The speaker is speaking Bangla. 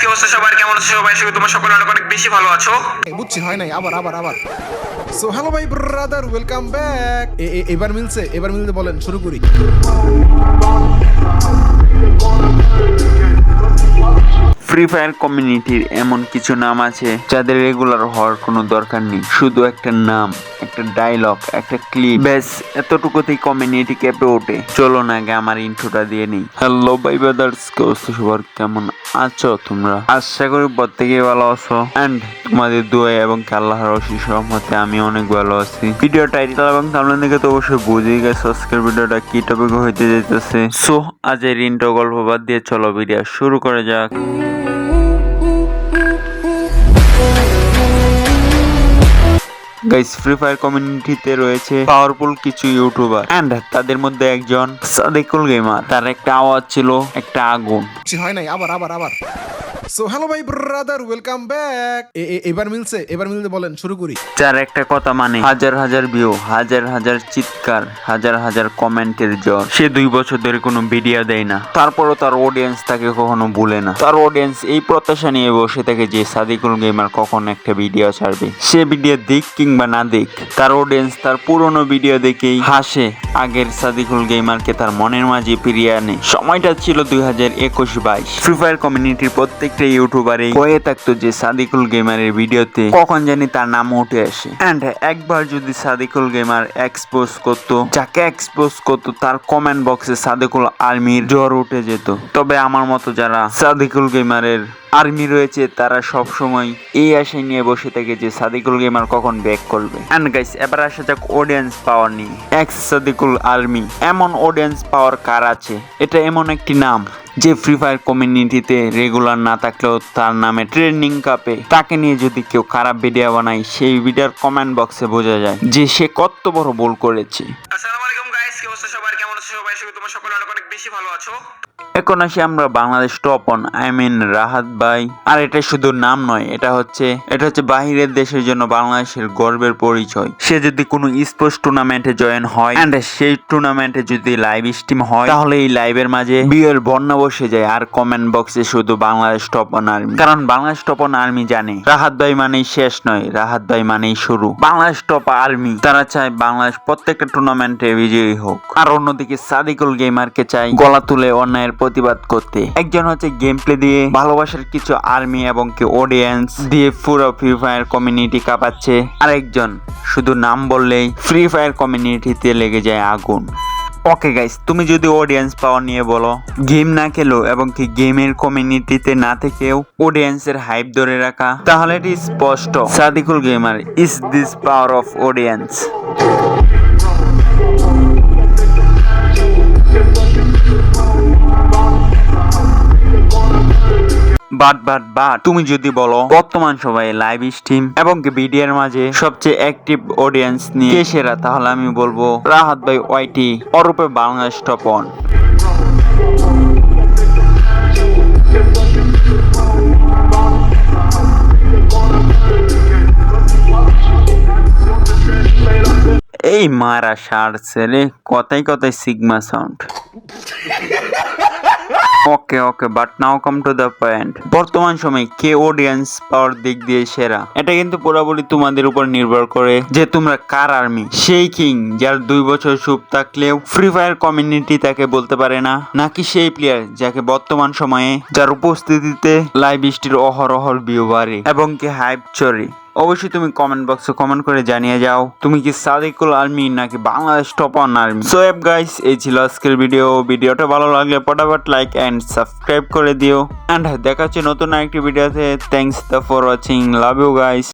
কি অবস্থা সবার কেমন আছো সবাই? করি তোমরা সকলে অনেক অনেক বেশি ভালো আছো। বুঝছি, হয় নাই, আবার আবার আবার। সো হ্যালো ভাই ব্রাদার ওয়েলকাম ব্যাক এবার মিলছে, এবার মিলতে বলেন, শুরু করি। ফ্রি ফায়ার কমিউনিটির এমন কিছু নাম আছে যাদের রেগুলার হওয়ার কোনো দরকার নেই। শুধু একটা নাম, একটা ডায়লগ একটা ক্লিপ ব্যাস, এতটুকুতেই কমিউনিটি কেঁপে ওঠে। চলো না আগে আমার ইন্ট্রোটা দিয়ে নেই। হ্যালো বাই ব্রাদার্স কে সবার? কেমন আছো তোমরা? আশা করি প্রত্যেকে ভালো আছো। অ্যান্ড তোমাদের দোয়া এবং আল্লাহর অশেষ রহমতে আমি অনেক ভালো আছি। ভিডিও টাইটেল এবং থামলেন দেখে তো অবশ্যই বুঝে গেছো আজকের ভিডিওটা কি টপিক হইতে যেতেছে সো আজের ইন্ট্রো গল্প বাদ দিয়ে চলো ভিডিও শুরু করে যাক। গাইস ফ্রি ফায়ার কমিউনিটিতে রয়েছে পাওয়ারফুল কিছু ইউটিউবার এন্ড তাদের মধ্যে একজন সাদিকুল গেমার তার একটা আওয়াজ ছিল, একটা আগুন। হয় নাই, আবার আবার আবার। সো হ্যালো ভাই ব্রাদার ওয়েলকাম ব্যাক এবার মিলছে, এবার মিলতে বলেন, শুরু করি। যার একটা কথা মানে হাজার হাজার ভিউ হাজার হাজার চিৎকার, হাজার হাজার কমেন্টের জ্বর। সে দুই বছর ধরে কোনো ভিডিও দেয় না। তারপরও তার অডিয়েন্স তাকে কখনো ভুলে না। তার অডিয়েন্স এই প্রত্যাশা নিয়ে বসে থাকে যে সাদিকুল গেমার কখন একটা ভিডিও ছাড়বে। সে ভিডিও দিক কিংবা না দিক, তার অডিয়েন্স তার পুরনো ভিডিও দেখেই হাসে। আগের সাদিকুল গেমারকে তার মনের মাঝে ফিরিয়ে আনে। সময়টা ছিল দুই হাজার একুশ বাইশ। ফ্রি ফায়ার কমিউনিটির প্রত্যেকটা ইউটিউবারে হয়ে থাকতো যে সাদিকুল গেমারের ভিডিওতে। কখন জানি তার নাম উঠে আসে। অ্যান্ড একবার যদি সাদিকুল গেমার এক্সপোজ করতো, যাকে এক্সপোজ করতো, তার কমেন্ট বক্সে সাদিকুল আর্মির জ্বর উঠে যেত। তবে আমার মতো যারা সাদিকুল গেমারের আর্মি রয়েছে, তারা সব সময় এই আশায় নিয়ে বসে থাকে যে সাদিকুল গেমার কখন ব্যাক করবে। অ্যান্ড গাইস এবার আসা যাক অডিয়েন্স পাওয়ার নিয়ে। এক্স সাদিকুল আর্মি, এমন অডিয়েন্স পাওয়ার কার আছে? এটা এমন একটি নাম যে ফ্রি ফায়ার কমিউনিটিতে রেগুলার না থাকলেও তার নামে ট্রেন্ডিং কাপে তাকে নিয়ে যদি কেউ খারাপ ভিডিও বানায়, সেই ভিডিওর কমেন্ট বক্সে বোঝা যায় যে সে কত বড় ভুল করেছে। আসসালামু আলাইকুম গাইস কি অবস্থা সবার? কেমন আছো সবাই? করি তোমরা সকলে অনেক অনেক বেশি ভালো আছো। এখন আসি আমরা Bangladesh top on I mean Rahat ভাই। আর এটা শুধু নাম নয়, এটা হচ্ছে এটা হচ্ছে বাহিরের দেশের জন্য বাংলাদেশের গর্বের পরিচয়। সে যদি কোনো স্পোর্টস টুর্নামেন্টে জয়েন হয় এন্ড সেই টুর্নামেন্টে যদি লাইভ স্ট্রিম হয়, তাহলে এই লাইভের মাঝে বিয়ের বন্যা বসে যায়, আর কমেন্ট বক্সে শুধু বাংলাদেশ টপ অন আর্মি কারণ বাংলাদেশ টপ অন আর্মি জানে, রাহাত ভাই মানেই শেষ নয়, রাহাত ভাই মানেই শুরু। বাংলাদেশ টপ আর্মি তারা চায় বাংলাদেশ প্রত্যেকটা টুর্নামেন্টে বিজয়ী হোক। আর অন্যদিকে সাদিকুল গেমারকে চাই গলা তুলে অন্যায়ের প্রতিবাদ করতে। একজন হচ্ছে গেম প্লে দিয়ে ভালোবাসার কিছু আর্মি এবং কি অডিয়েন্স দিয়ে পুরো ফ্রি ফায়ার কমিউনিটি কাঁপাচ্ছে। আর একজন শুধু নাম বললেই ফ্রি ফায়ার কমিউনিটিতে লেগে যায় আগুন। ওকে গাইস তুমি যদি অডিয়েন্স পাওয়ার নিয়ে বলো। গেম না খেলো এবং কি গেমের কমিউনিটিতে না থেকেও অডিয়েন্সের হাইপ ধরে রাখা, তাহলে এটি স্পষ্ট। Sadikul gamer is this power of audience but but but, তুমি যদি বলো, বর্তমান সবাই লাইভ স্ট্রিম এবং ভিডিওর মাঝে সবচেয়ে অ্যাক্টিভ অডিয়েন্স নিয়ে কে সেরা, তাহলে আমি বলব রাহাত ভাই ওয়াইটি অরূপে বাংলাদেশ টপ অন এই মারা সার ছেলে কথাই কথাই sigma sound okay okay but now come to the point বর্তমান সময়ে কে অডিয়েন্স পাওয়ার দিক দিয়ে সেরা? এটা কিন্তু পুরোপুরি তোমাদের উপর নির্ভর করে যে তোমরা কার আর্মি সেই কিং যার দুই বছর সুপ থাকলেও ফ্রি ফায়ার কমিউনিটি তাকে বলতে পারে না, নাকি সেই প্লেয়ার যাকে বর্তমান সময়ে যার উপস্থিতিতে লাইভ স্টির অহরহর ভিউ বাড়ে এবং কি হাইপ চড়ে অবশ্যই তুমি কমেন্ট বক্সে কমেন্ট করে জানিয়ে যাও। তুমি কি সাদিকুল আর্মি নাকি Bangladesh top on army so F guys এই ছিল আজকের ভিডিও ভিডিওটা ভালো লাগলে ফটাফট লাইক অ্যান্ড সাবস্ক্রাইব করে দিও। অ্যান্ড দেখা হচ্ছে নতুন আরেকটি ভিডিওতে thanks for watching love you guys